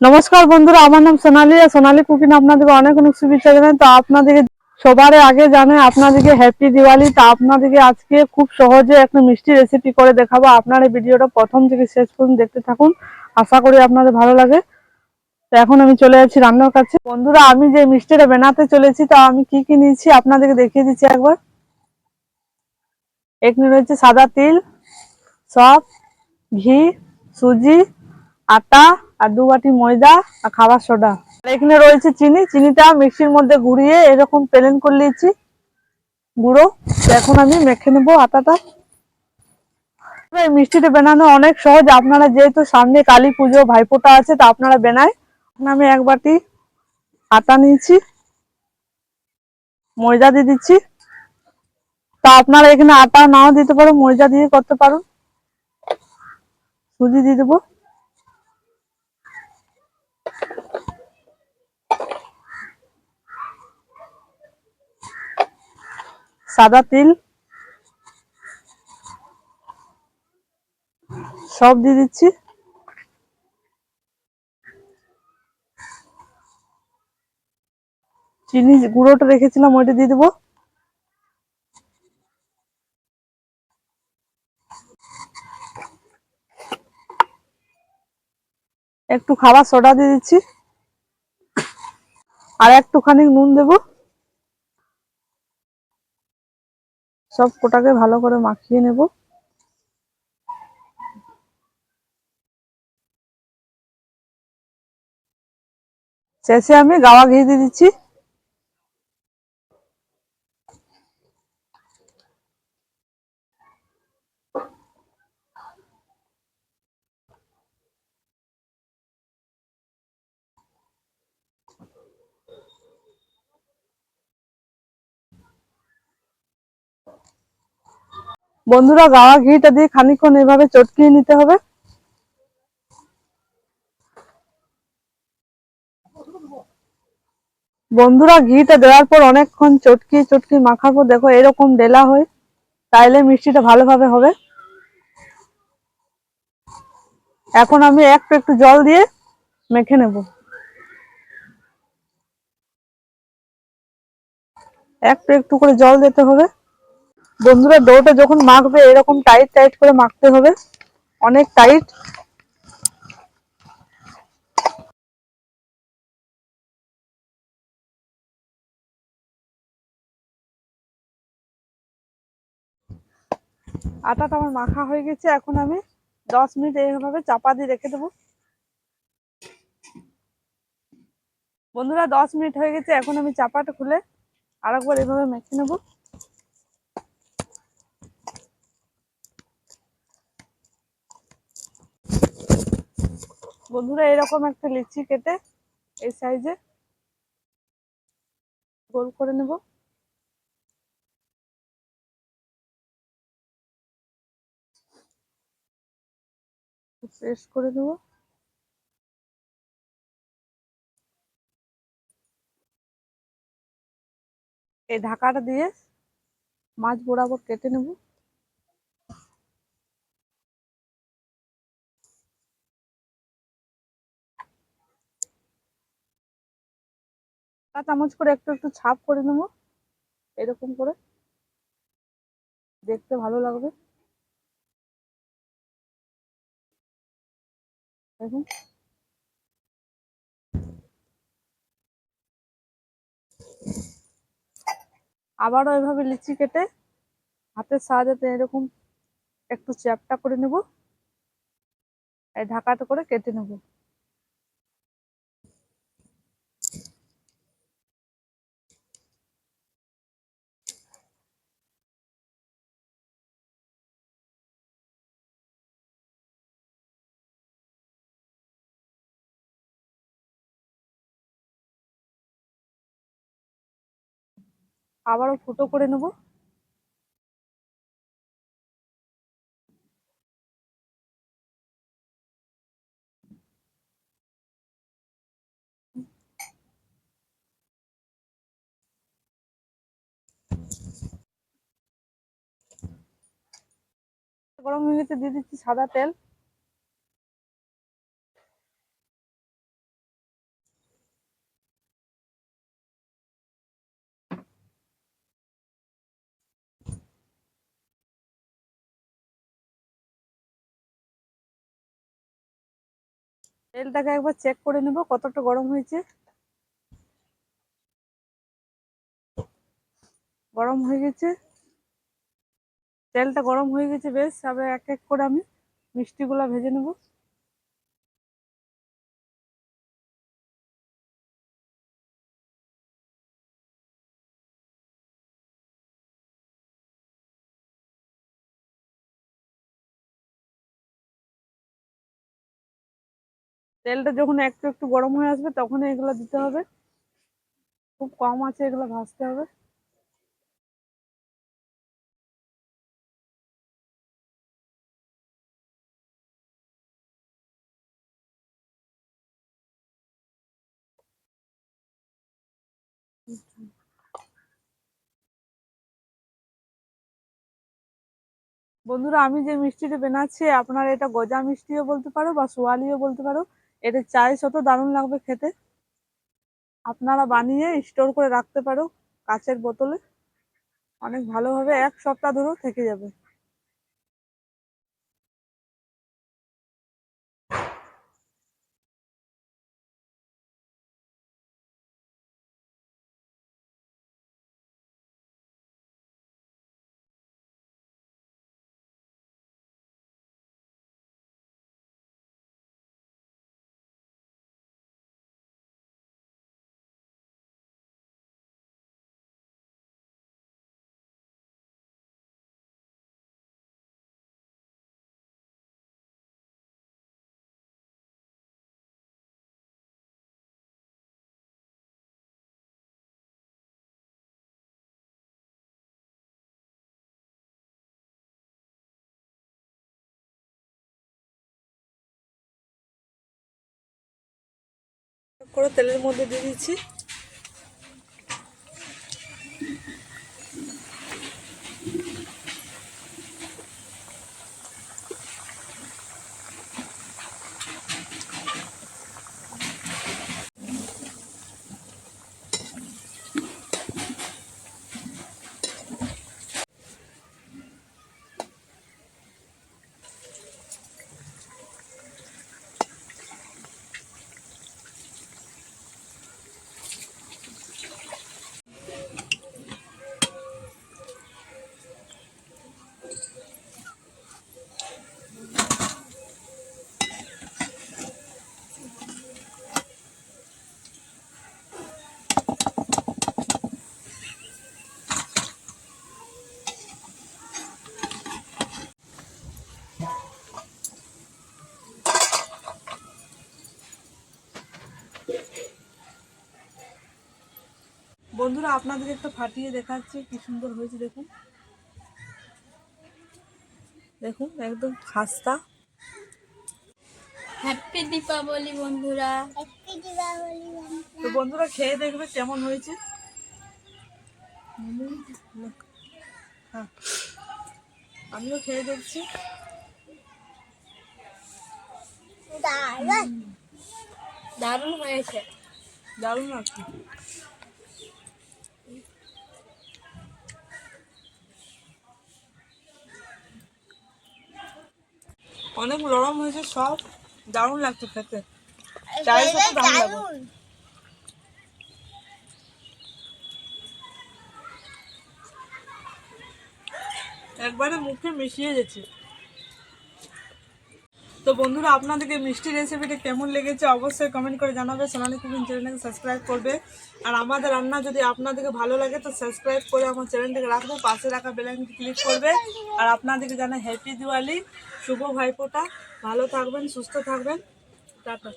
নমস্কার বন্ধুরা, আমার নাম সোনালি আর সোনালি কুকিং আপনাদেরকে অনেক অনেক শুভেচ্ছা জানাই। তো আপনাদেরকে সবার আগে জানাই আপনাদেরকে হ্যাপি দিওয়ালি তো আপনাদেরকে আজকে খুব সহজে একটা মিষ্টি রেসিপি করে দেখাবো। আপনারা এই ভিডিওটা প্রথম থেকে শেষ পর্যন্ত দেখতে থাকুন। আশা করি আপনাদের ভালো লাগে। তো এখন আমি চলে যাচ্ছি রান্নার কাছে। বন্ধুরা, আমি যে মিষ্টিটা বানাতে চলেছি, তা আমি কি কি নিয়েছি আপনাদেরকে দেখিয়ে দিচ্ছি একবার। এখানে রয়েছে সাদা তিল, সব, ঘি, সুজি আটা আর দু বাটি ময়দা আর খাবার সোডা। আর এখানে রয়েছে চিনি। চিনিটা মিক্সির মধ্যে ঘুরিয়ে এরকম প্লেন করে নিয়েছি। গুঁড়ো। এখন আমি মেখে নেব আটাটা। এই মিষ্টিটা বানানো অনেক সহজ। আপনারা যেহেতু সামনে কালী পুজো, ভাইফোঁটা আছে, তা আপনারা বানায়। আমি এক বাটি আটা নিয়েছি। ময়দা দিয়ে দিচ্ছি। তা আপনারা এখানে আটা নাও দিতে পারো, ময়দা দিয়ে করতে পারো। সুজি দিয়ে দেবো। সাদা তিল। সব দিয়ে দিচ্ছি। চিনি গুঁড়োটা রেখেছিলাম, ওইটা দিয়ে দেবো। একটু খাবার সোডা দিয়ে দিচ্ছি। আর একটুখানি নুন দেব। সব কোটাকে ভালো করে মাখিয়ে নেব। শেষে আমি গাওয়া ঘি দিয়ে দিচ্ছি। বন্ধুরা, গাওয়া ঘিটা দিয়ে খানিকক্ষণ এভাবে চটকিয়ে নিতে হবে। বন্ধুরা, ঘিটা দেওয়ার পর অনেকক্ষণ চটকি চটকি পর দেখো, এরকম ডেলা হয়, তাইলে মিষ্টিটা ভালোভাবে হবে। এখন আমি একটু একটু জল দিয়ে মেখে নেব। একটু একটু করে জল দিতে হবে। বন্ধুরা ডোটা যখন মাখবে, এরকম টাইট টাইট করে মাখতে হবে। অনেক টাইট আটাটা আমার মাখা হয়ে গেছে, এখন আমি দশ মিনিট এইভাবে চাপা দিয়ে রেখে দেবো। বন্ধুরা, দশ মিনিট হয়ে গেছে, এখন আমি চাপাটা খুলে আর একবার এভাবে মেখে নেব। বন্ধুরা, এরকম একটা লিচি কেটে এই সাইজে গোল করে নেব। পেস্ট করে নেব। এই ঢাকাটা দিয়ে মাছ বরাবর কেটে নেব। চামচ করে একটু একটু ছাপ করে নেব। এরকম করে। দেখতে ভালো লাগবে। দেখুন। আবারও এভাবে লিচি কেটে হাতের সাহায্যে এরকম একটু চ্যাপটা করে নেব। এই ঢাকাটা করে কেটে নেব। আবারও ফুটো করে নেব। গরম গেছে দিয়ে দিচ্ছি সাদা তেল। তেলটাকে একবার চেক করে নেব, কতটা গরম হয়েছে। গরম হয়ে গেছে। তেলটা গরম হয়ে গেছে বেশ তবে এক এক করে আমি মিষ্টিগুলো ভেজে নেব। তেলটা যখন একটু একটু গরম হয়ে আসবে তখন এগুলো দিতে হবে। খুব কম আছে, এগুলো ভাজতে হবে। বন্ধুরা, আমি যে মিষ্টিটা বানাচ্ছি, আপনারা এটা গজা মিষ্টিও বলতে পারো বা সোয়ালিও বলতে পারো। এটা চায়ের সাথে দারুণ লাগবে খেতে। আপনারা বানিয়ে স্টোর করে রাখতে পারো কাচের বোতলে। অনেক ভালোভাবে এক সপ্তাহ ধরেও থেকে যাবে। করে তেলের মধ্যে দিয়ে দিচ্ছি। বন্ধুরা আপনাদের একটা ফাটিয়ে দেখাচ্ছি কি সুন্দর হয়েছে দেখুন। দেখুন একদম খাস্তা। হ্যাপি দীপাবলি বন্ধুরা। তো বন্ধুরা খেয়ে দেখবে কেমন হয়েছে। হ্যাঁ। আমিও খেয়ে দেখছি। দারুণ। হয়েছে। দারুণ আছে অনেক নরম হয়েছে সব দারুণ লাগছে খেতে। চায়ের সাথে দারুণ লাগবে। একবারে মুখে মিশিয়ে গেছে তো বন্ধুরা, আপনাদেরকে মিষ্টি রেসিপিটা কেমন লেগেছে অবশ্যই কমেন্ট করে জানাবে। সোনালি কুকিং চ্যানেলটাকে সাবস্ক্রাইব করবে। আর আমাদের রান্না যদি আপনাদেরকে ভালো লাগে, তো সাবস্ক্রাইব করে আমার চ্যানেলটাকে রাখব। পাশে রাখা বেলাইনটি ক্লিক করবে। আর আপনাদেরকে জানা হ্যাপি দিওয়ালি শুভ ভাইফোঁটা। ভালো থাকবেন, সুস্থ থাকবেন। টাটা।